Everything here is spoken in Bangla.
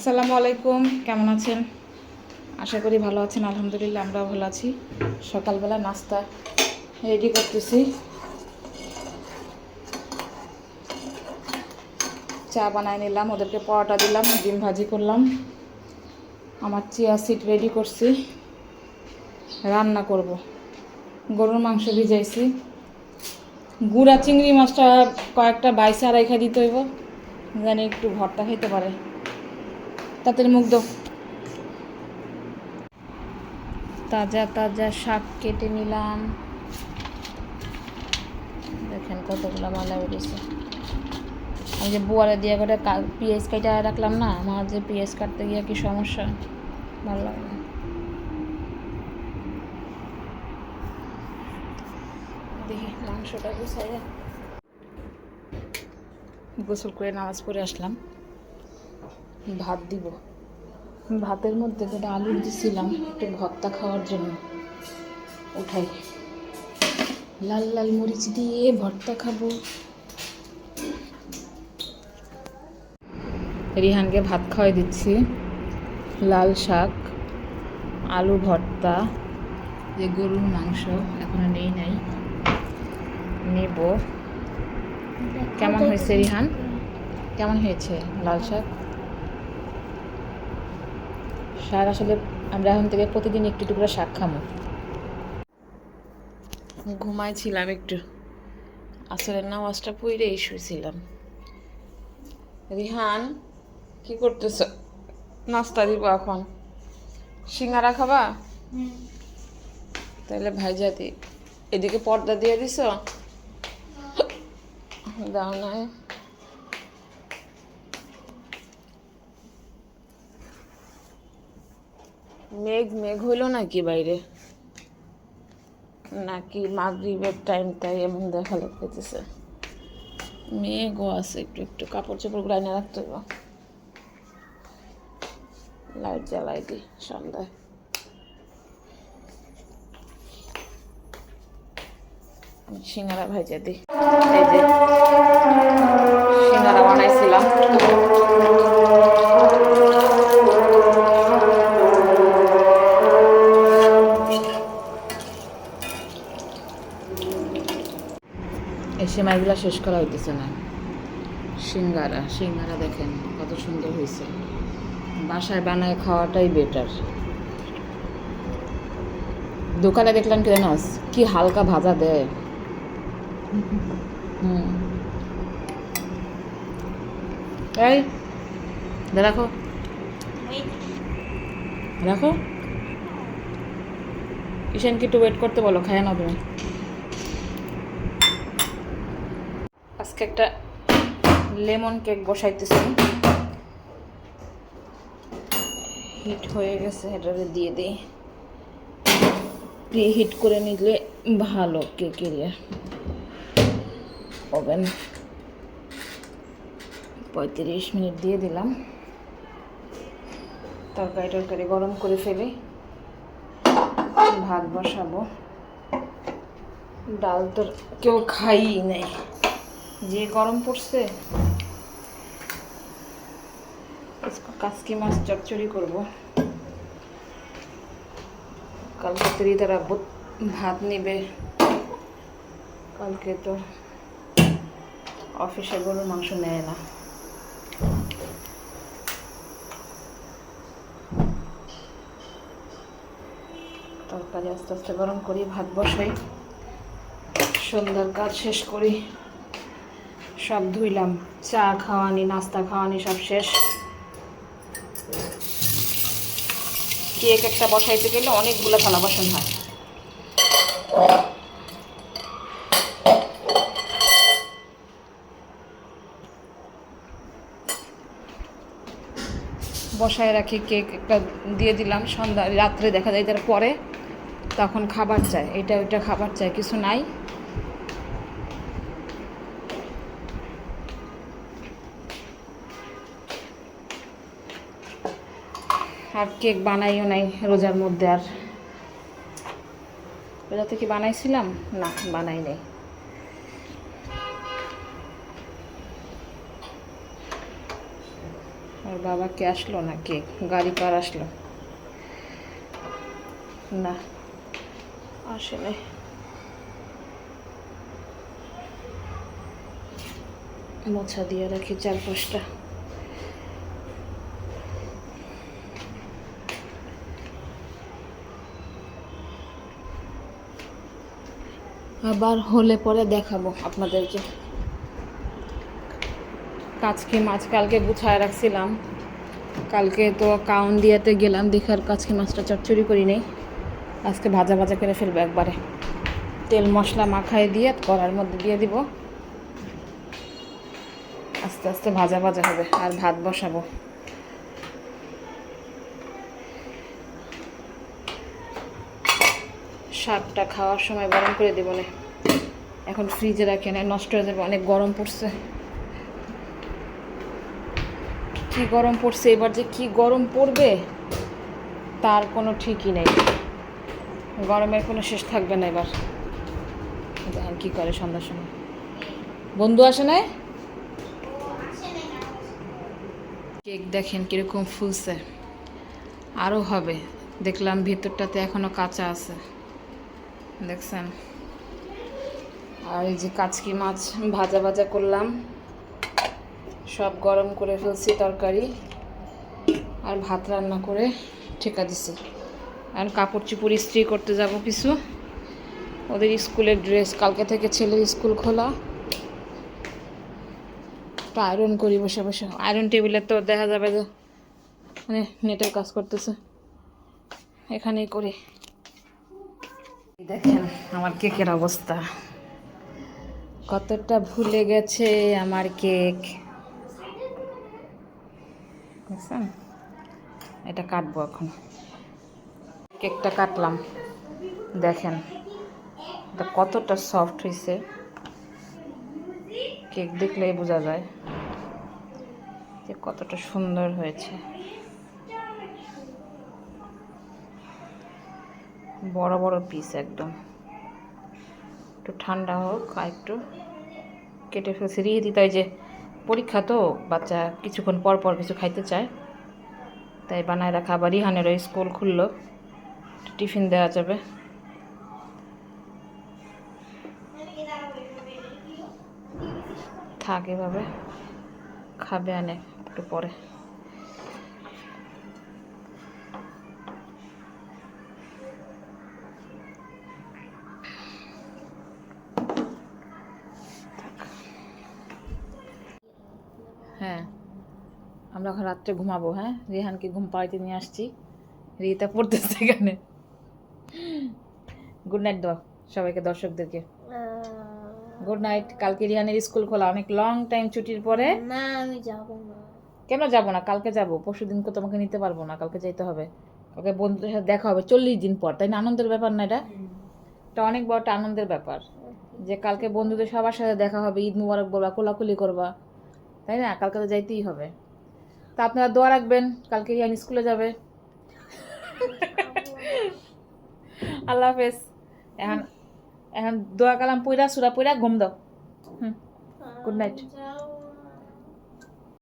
আসসালামু আলাইকুম, কেমন আছেন? আশা করি ভালো আছেন, আলহামদুলিল্লাহ আমরাও ভালো আছি। সকালবেলা নাস্তা রেডি করতেছি। চা বানায় নিলাম, ওদেরকে পরোটা দিলাম, ডিম ভাজি করলাম। আমার চিয়া সিট রেডি করছি। রান্না করব। গরুর মাংস ভিজাইছি। গুড়া চিংড়ি মাছটা কয়েকটা বাইসে আড়াইখা দিতে হইব। জানি একটু ভর্তা খেতে পারে। তাড়াতাড়ি মুখ দাও তাজা তাজা শাক কেটে নিলাম। দেখেন কতগুলো মালা বেরিয়েছে আমি যে বুয়ারে দিয়ে করে পেঁয়াজ কাটা রাখলাম না, আমার যে পেঁয়াজ কাটতে গিয়ে কি সমস্যা? ভালো লাগে না। দেখি মাংসটা গোসল করে নামাজ পড়ে আসলাম। ভাত দিব। ভাতের মধ্যে যেটা আলু দিছিলাম, একটু ভর্তা খাওয়ার জন্য। উঠাই। লাল লাল মরিচ দিয়ে ভর্তা খাব। রিহানকে ভাত খাওয়াই দিচ্ছি। লাল শাক, আলু ভর্তা, যে গরুর মাংস এখনও নেই নাই। নেব। কেমন হয়েছে রিহান? কেমন হয়েছে লাল শাক? শাক আসলে আমরা এখন থেকে প্রতিদিন একটু একটু করে শাক খামো। ঘুমাইছিলাম একটু। আসলে নামাজটা পড়েই শুয়েছিলাম রিহান কি করতেছ? নাস্তা দিব এখন। সিঙ্গারা খাবা? তাহলে ভাইজা দি। এদিকে পর্দা দিয়ে দিছ? দাও না মেঘ মেঘ হইল নাকি বাইরে? নাকি মাগরিবের টাইম তাই এমন দেখা লাগতেছে? মেঘও আছে, একটু একটু কাপড় চোপড় গ্রাইনে রাখতে হবে লাইট জ্বালাই দিই সন্ধ্যায়। সিঙ্গারা ভাইজা দিই সেমাইগুলো শেষ করা হইতেছে না। সিঙ্গারা সিঙ্গারা দেখেন কত সুন্দর হয়েছে বাসায় বানায় খাওয়াটাই বেটার দোকানে দেখলাম কি জানোস কি হালকা ভাজা দেয়। হুম। এই রাখো। রাখো। ঈশানকে একটু ওয়েট করতে বলো, খায় না তুমি। আজকে একটা লেমন কেক বসাইতেছি। হিট হয়ে গেছে, এটারে দিয়ে দিই। প্রি হিট করে নিলে ভালো কেকের ওভেন। পঁয়ত্রিশ মিনিট দিয়ে দিলাম। তরকারি টরকারি গরম করে ফেলি ভাত বসাবো। ডাল তো কেউ খাই নেই। যে গরম পড়ছে কাসকি মাছ চচ্চড়ি করব। কালকে তো ঈদের আব্বু ভাত নিবে। কালকে তো অফিসে গরুর মাংস নেয় না। তরকারি আস্তে আস্তে গরম করি, ভাত বসাই। সন্ধ্যার কাজ শেষ করি। সব ধুইলাম। চা খাওয়ানি, নাস্তা খাওয়ানি সব শেষ। কেক একটা বসাইতে গেলে অনেকগুলো থালা বাসন হয়। বসায় রাখি কেক একটা দিয়ে দিলাম। সন্ধ্যা, রাত্রে দেখা যায় তার পরে তখন খাবার চায় এটা, ওইটা খাবার চায় কিছু নাই। আর কেক বানাইও নাই রোজার মধ্যে আর। রোজাতে কি বানাইছিলাম? না, বানাই নাই। আর বাবা কে আসলো না কে? গাড়ি কার আসলো। না আসলে মোছা দিয়ে রাখি চারপাশটা। আবার হলে পরে দেখাবো আপনাদেরকে। কাজকে মাছ কালকে গুছায় রাখছিলাম। কালকে তো কাউন দিয়াতে গেলাম দেখার কাজকে মাছটা চচ্চড়ি করি নেই। আজকে ভাজা ভাজা করে ফেলব একবারে। তেল মশলা মাখায় দিয়ে কড়ার মধ্যে দিয়ে দিব। আস্তে আস্তে ভাজা ভাজা হবে, আর ভাত বসাবো। শাকটা খাওয়ার সময় গরম করে দেবো না। এখন ফ্রিজে রাখে না, নষ্ট হয়ে যাবে, অনেক গরম পড়ছে। কি গরম পড়ছে, এবার যে কি গরম পড়বে, তার কোনো ঠিকই নেই। গরমের কোনো শেষ থাকবে না এবার। দেখেন কি করে সন্ধ্যার সময়? বন্ধু আসে নাই? কেক দেখেন কীরকম ফুলছে। আরও হবে। দেখলাম ভিতরটাতে এখনও কাঁচা আছে। দেখছেন। আর এই যে কাচকি মাছ ভাজা ভাজা করলাম। সব গরম করে ফেলছি তরকারি। আর ভাত রান্না করে ঠেকা দিছি। আর কাপড় চুপড় ইস্ত্রি করতে যাব কিছু। ওদের স্কুলের ড্রেস, কালকে থেকে ছেলের স্কুল খোলা। তো আয়রন করি বসে বসে। আয়রন টেবিলে তো দেখা যাবে যে মানে নেটের কাজ করতেছে। এখানেই করি। দেখেন আমার কেকের অবস্থা। কতটা ভুলে গেছে আমার কেক। বুঝছেন এটা কাটবো এখন। কেকটা কাটলাম। দেখেন, এটা কতটা সফট হয়েছে কেক দেখলেই বোঝা যায় যে কতটা সুন্দর হয়েছে। বড় বড় পিস একদম। একটু ঠান্ডা হোক আর একটু কেটে রিয়ে দিতে হয় যে পরীক্ষা তো, বাচ্চা কিছুক্ষণ পর পর কিছু খাইতে চায়। তাই বানায় রাখা। আবার রিহানেরও স্কুল খুললো। টিফিন দেওয়া যাবে। থাক এভাবে। খাবে আনে একটু পরে। হ্যাঁ। আমরা এখন রাত্রে ঘুমাবো হ্যাঁ? রিহানকে ঘুম পাড়াইতে নিয়ে আসছি। রিতা পড়তেছে এখানে। গুড নাইট দাও সবাইকে দর্শকদেরকে। গুড নাইট কালকে রিহানের স্কুল খোলা অনেক লং টাইম ছুটির পরে। না আমি যাব না। কেন যাব না? কালকে যাব। পরশু দিন তোমাকে নিতে পারব না। কালকে যাইতে হবে। কালকে বন্ধুদের সাথে দেখা হবে। চল্লিশ দিন পর। তাই না? আনন্দের ব্যাপার না এটা? এটা অনেক বড় একটা আনন্দের ব্যাপার। যে কালকে বন্ধুদের সবার সাথে দেখা হবে ঈদ মুবারক বলবা কোলাকুলি করবা। তাই না? কালকে তো যাইতেই হবে। তা আপনারা দোয়া রাখবেন, কালকে রিয়ান স্কুলে যাবে। আল্লাহ হাফেজ। এখন এখন দোয়া কালাম পইরা, সুরা পইরা, ঘুম দাও। হুম। Good night